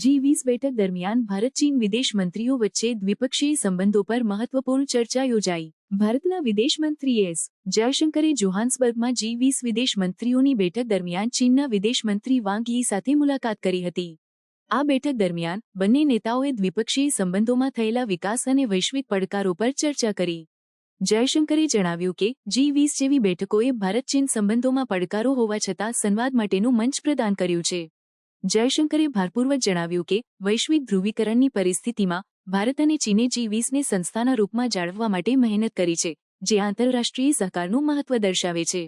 જી વીસ બેઠક દરમિયાન ભારત, ચીન વિદેશ મંત્રીઓ વચ્ચે દ્વિપક્ષીય સંબંધો પર મહત્વપૂર્ણ ચર્ચા યોજાઈ. ભારતના વિદેશ મંત્રી એસ. જયશંકરે જોહાન્સબર્ગમાં જી વીસ વિદેશ મંત્રીઓની બેઠક દરમિયાન ચીનના વિદેશ મંત્રી વાંગ યી સાથે મુલાકાત કરી હતી. આ બેઠક દરમિયાન બંને નેતાઓએ દ્વિપક્ષીય સંબંધોમાં થયેલા વિકાસ અને વૈશ્વિક પડકારો પર ચર્ચા કરી. જયશંકરે જણાવ્યું કે જી વીસ જેવી બેઠકોએ ભારત ચીન સંબંધોમાં પડકારો હોવા છતાં સંવાદ માટેનું મંચ પ્રદાન કર્યું છે. જયશંકરે ભારપૂર્વક જણાવ્યું કે, વૈશ્વિક ધ્રુવીકરણની પરિસ્થિતિમાં ભારત અને ચીને જી વીસને સંસ્થાના રૂપમાં જાળવવા માટે મહેનત કરી છે, જે આંતરરાષ્ટ્રીય સહકારનું મહત્વ દર્શાવે છે.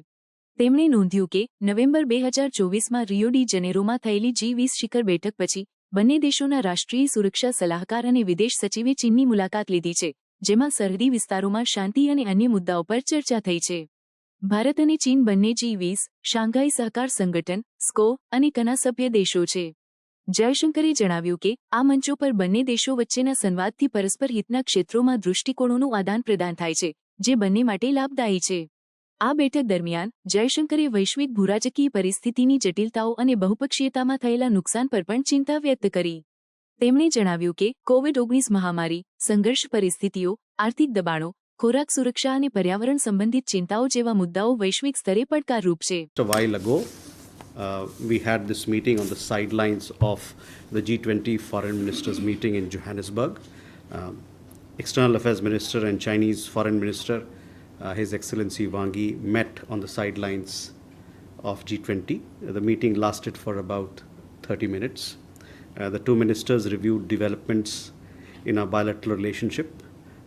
તેમણે નોંધ્યું કે, નવેમ્બર બે હજાર ચોવીસમાં રિયો ડી જનેરોમાં થયેલી જી વીસ શિખર બેઠક પછી બંને દેશોના રાષ્ટ્રીય સુરક્ષા સલાહકાર અને વિદેશ સચિવે ચીનની મુલાકાત લીધી છે, જેમાં સરહદી વિસ્તારોમાં શાંતિ અને અન્ય મુદ્દાઓ પર ચર્ચા થઈ છે. ભારત અને ચીન બંને જી વીસ, શાંઘાઈ સહકાર સંગઠન, સ્કો અને કના સભ્ય દેશો છે. જયશંકરે જણાવ્યું કે, આ મંચો પર બંને દેશો વચ્ચેના સંવાદથી પરસ્પર હિતના ક્ષેત્રોમાં દૃષ્ટિકોણોનું આદાન પ્રદાન થાય છે, જે બંને માટે લાભદાયી છે. આ બેઠક દરમિયાન, જયશંકરે વૈશ્વિક ભૂરાજકીય પરિસ્થિતિની જટિલતાઓ અને બહુપક્ષીયતામાં થયેલા નુકસાન પર પણ ચિંતા વ્યક્ત કરી. તેમણે જણાવ્યું કે, કોવિડ ઓગણીસ મહામારી, સંઘર્ષ પરિસ્થિતિઓ, આર્થિક દબાણો ખોરાક સુરક્ષા અને પર્યાવરણ સંબંધિત ચિંતાઓ જેવા મુદ્દાઓ વૈશ્વિક સ્તરે પડકારરૂપ છે Just a while ago, uh, we had this meeting on the sidelines of the G20 foreign ministers meeting in Johannesburg. Um, External Affairs Minister and Chinese Foreign Minister, uh, His Excellency Wang Yi, met on the sidelines of G20. Uh, the meeting lasted for about 30 minutes. Uh, the two ministers reviewed developments in our bilateral relationship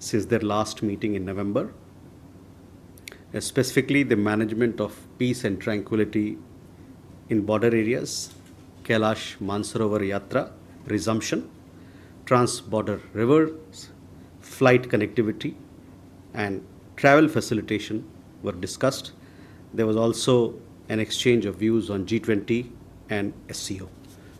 since their last meeting in November uh, specifically the management of peace and tranquility in border areas, Kailash Mansarovar Yatra resumption, trans-border rivers, flight connectivity, and travel facilitation were discussed. There was also an exchange of views on G20 and SCO.